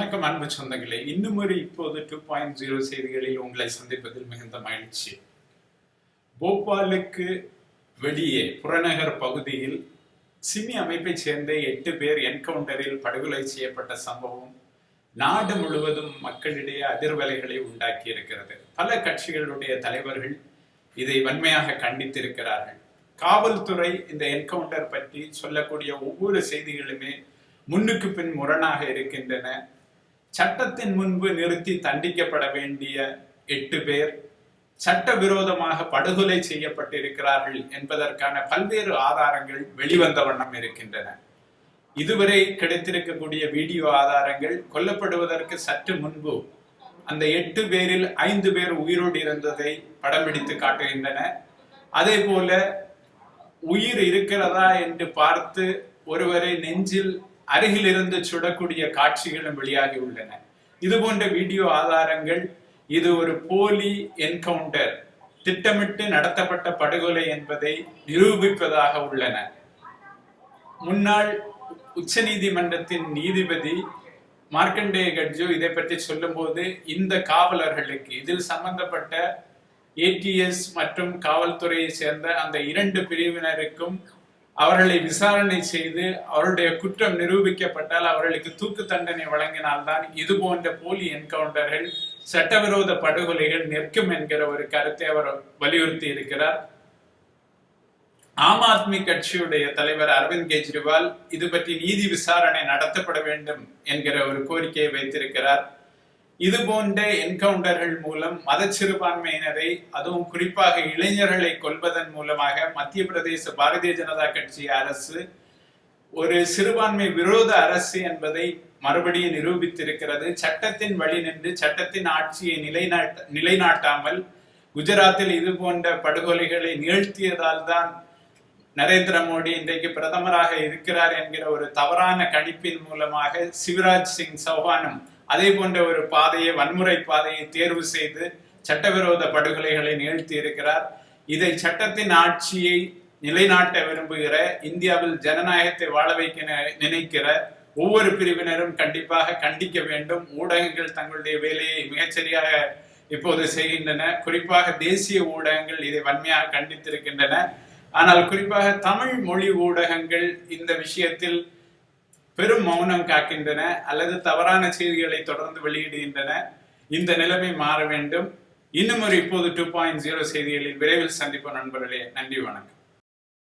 வணக்கம் அன்பு சொந்தங்களே. இன்னும் ஒரு இப்போது டூ பாயிண்ட் ஜீரோ செய்திகளில் உங்களை சந்திப்பதில் மிகுந்த மகிழ்ச்சி. போபாலுக்கு வெளியே புறநகர் பகுதியில் சிமி அமைப்பைச் சேர்ந்த எட்டு பேர் என்கவுண்டரில் படுகொலை செய்யப்பட்ட சம்பவம் நாடு முழுவதும் மக்களிடையே அதிர்வலைகளை உண்டாக்கி இருக்கிறது பல கட்சிகளுடைய தலைவர்கள் இதை வன்மையாக கண்டித்திருக்கிறார்கள். காவல்துறை இந்த என்கவுண்டர் பற்றி சொல்லக்கூடிய ஒவ்வொரு செய்திகளுமே முன்னுக்கு பின் முரணாக இருக்கின்றன. சட்டத்தின் முன்பு நிறுத்தி தண்டிக்கப்பட வேண்டிய எட்டு பேர் சட்டவிரோதமாக படுகொலை செய்யப்பட்டிருக்கிறார்கள் என்பதற்கான பல்வேறு ஆதாரங்கள் வெளிவந்த வண்ணம் இருக்கின்றன. இதுவரை கிடைத்திருக்கக்கூடிய வீடியோ ஆதாரங்கள் கொல்லப்படுவதற்கு சற்று முன்பு அந்த எட்டு பேரில் ஐந்து பேர் உயிரோடு இருந்ததை படம் பிடித்து காட்டுகின்றன. அதே போல உயிர் இருக்கிறதா என்று பார்த்து ஒருவரை நெஞ்சில் அருகிலிருந்து சுடக்கூடிய காட்சிகளும் வெளியாகி உள்ளன. இது போன்ற வீடியோ ஆதாரங்கள் இது ஒரு போலி என்கவுண்டர் திட்டமிட்டு நடத்தப்பட்ட படுகொலை என்பதை நிரூபிப்பதாக உள்ளன. முன்னாள் உச்ச நீதிமன்றத்தின் நீதிபதி மார்க்கண்டேய கட்ஜு இதை பற்றி சொல்லும்போது இந்த காவலர்களுக்கு இதில் சம்பந்தப்பட்ட ஏடிஎஸ் மற்றும் காவல்துறையை சேர்ந்த அந்த இரண்டு பிரிவினருக்கும் அவர்களை விசாரணை செய்து அவருடைய குற்றம் நிரூபிக்கப்பட்டால் அவர்களுக்கு தூக்கு தண்டனை வழங்கினால்தான் இது போன்ற போலி என்கவுண்டர்கள் சட்டவிரோத படுகொலைகள் நிற்கும் என்கிற ஒரு கருத்தை அவர் வலியுறுத்தி இருக்கிறார். ஆம் ஆத்மி கட்சியுடைய தலைவர் அரவிந்த் கெஜ்ரிவால் இது பற்றி நீதி விசாரணை நடத்தப்பட வேண்டும் என்கிற ஒரு கோரிக்கையை வைத்திருக்கிறார். இது போன்ற என்கவுண்டர்கள் மூலம் மத சிறுபான்மையினரை அதுவும் குறிப்பாக இளைஞர்களை கொல்வதன் மூலமாக மத்திய பிரதேச பாரதிய ஜனதா கட்சி அரசு ஒரு சிறுபான்மை விரோத அரசு என்பதை மறுபடியும் நிரூபித்திருக்கிறது. சட்டத்தின் வழி நின்று சட்டத்தின் ஆட்சியை நிலைநாட்ட நிலைநாட்டாமல் குஜராத்தில் இது போன்ற படுகொலைகளை நிகழ்த்தியதால் தான் நரேந்திர மோடி இன்றைக்கு பிரதமராக இருக்கிறார் என்கிற ஒரு தவறான கணிப்பின் மூலமாக சிவராஜ் சிங் சௌஹானும் அதே போன்ற ஒரு பாதையை வன்முறை பாதையை தேர்வு செய்து சட்டவிரோத படுகொலைகளை நிகழ்த்தி இருக்கிறார். இதை சட்டத்தின் ஆட்சியை நிலைநாட்ட விரும்புகிற இந்தியாவில் ஜனநாயகத்தை வாழ வைக்க நினைக்கிற ஒவ்வொரு பிரிவினரும் கண்டிப்பாக கண்டிக்க வேண்டும். ஊடகங்கள் தங்களுடைய வேலையை மிகச்சரியாக இப்போது செய்கின்றன. குறிப்பாக தேசிய ஊடகங்கள் இதை வன்மையாக கண்டித்திருக்கின்றன. ஆனால் குறிப்பாக தமிழ் மொழி ஊடகங்கள் இந்த விஷயத்தில் பெரும் மௌனம் காக்கின்றன அல்லது தவறான செய்திகளை தொடர்ந்து வெளியிடுகின்றன. இந்த நிலைமை மாற வேண்டும். இன்னும் ஒரு இப்போது டூ பாயிண்ட் ஜீரோ செய்திகளில் விரைவில் சந்திப்போம் நண்பர்களே. நன்றி வணக்கம்.